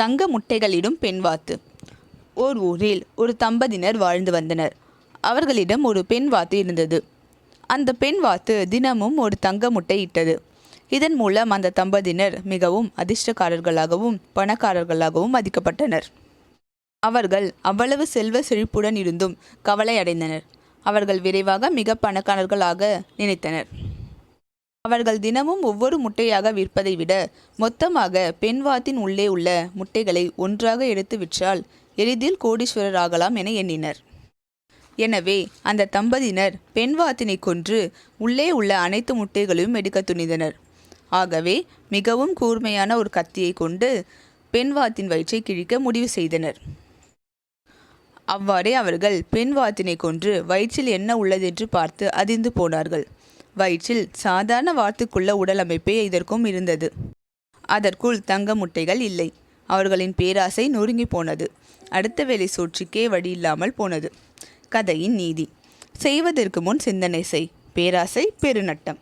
தங்க முட்டைகளிடும் பெண் வாத்து. ஓர் ஊரில் ஒரு தம்பதியினர் வாழ்ந்து வந்தனர். அவர்களிடம் ஒரு பெண் வாத்து இருந்தது. அந்த பெண் வாத்து தினமும் ஒரு தங்க முட்டை இட்டது. இதன் மூலம் அந்த தம்பதியினர் மிகவும் அதிர்ஷ்டக்காரர்களாகவும் பணக்காரர்களாகவும் மதிக்கப்பட்டனர். அவர்கள் அவ்வளவு செல்வ செழிப்புடன் இருந்தும் கவலை அடைந்தனர். அவர்கள் விரைவாக மிக பணக்காரர்களாக நினைத்தனர். அவர்கள் தினமும் ஒவ்வொரு முட்டையாக விற்பதை விட மொத்தமாக பெண்வாத்தின் உள்ளே உள்ள முட்டைகளை ஒன்றாக எடுத்து விற்றால் எளிதில் கோடீஸ்வரர் ஆகலாம் என எண்ணினர். எனவே அந்த தம்பதியினர் பெண்வாத்தினை கொன்று உள்ளே உள்ள அனைத்து முட்டைகளையும் எடுக்க துணிந்தனர். ஆகவே மிகவும் கூர்மையான ஒரு கத்தியை கொண்டு பெண்வாத்தின் வயிற்றை கிழிக்க முடிவு செய்தனர். அவ்வாறே அவர்கள் பெண் வாத்தினை கொன்று வயிற்றில் என்ன உள்ளதென்று பார்த்து அதிர்ந்து போனார்கள். வயிற்றில் சாதாரண வாத்துக்குள்ள உடல் அமைப்பே இதற்கும் இருந்தது. அதற்குள் தங்க முட்டைகள் இல்லை. அவர்களின் பேராசை நொறுங்கி போனது. அடுத்த வேலை சூழ்ச்சிக்கே வழி இல்லாமல் போனது. கதையின் நீதி. செய்வதற்கு முன் சிந்தனை செய். பேராசை பெருநட்டம்.